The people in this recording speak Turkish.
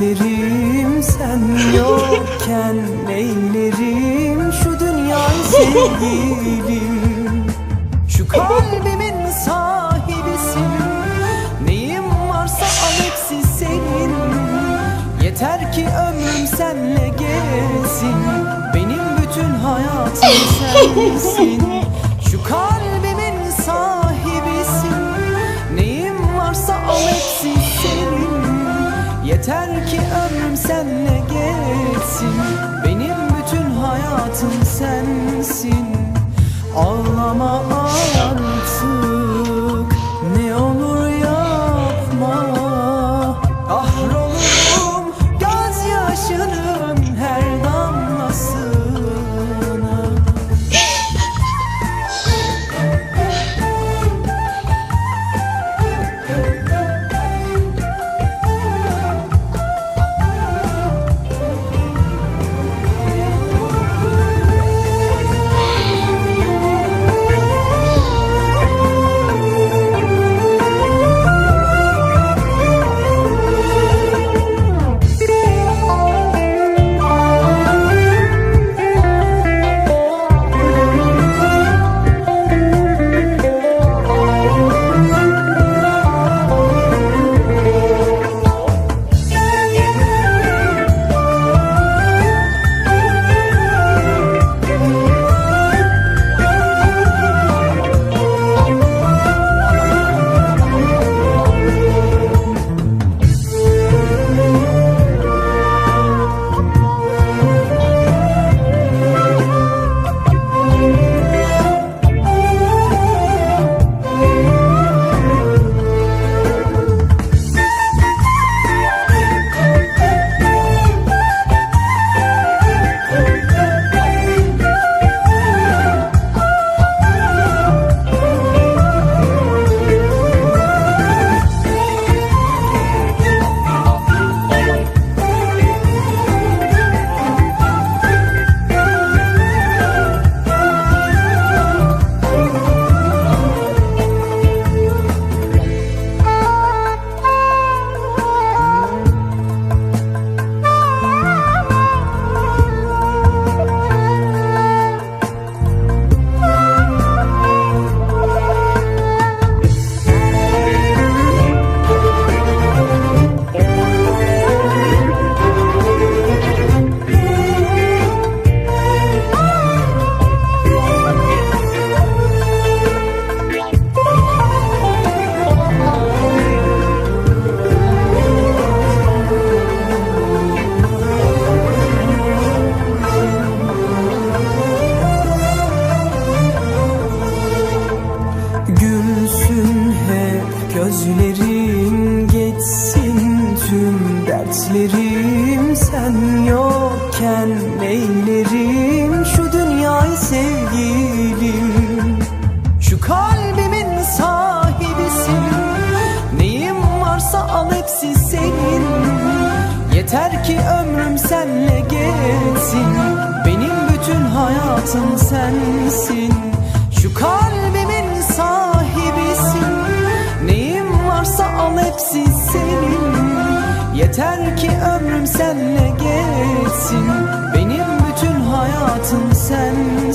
dertlerim Sen yokken neylerim şu dünyayı sevgilim? Şu kalbimin sahibisin. Neyim varsa al senin. Yeter ki ömrüm senle geçsin Benim bütün hayatım sensin. Şu kalbimin sahibisin. Neyim varsa al senin Yeter ki ömrüm senle geçsin. Benim bütün hayatım sensin. Ağlama gözlerim geçsin tüm dertlerim. Sen yokken neylerim? Şu dünyayı sevgilim. Şu kalbimin sahibisin. Neyim varsa al hepsi senin. Yeter ki ömrüm senle geçsin. Benim bütün hayatım sensin hepsi senin. Yeter ki ömrüm senle geçsin. Benim bütün hayatım Ağlama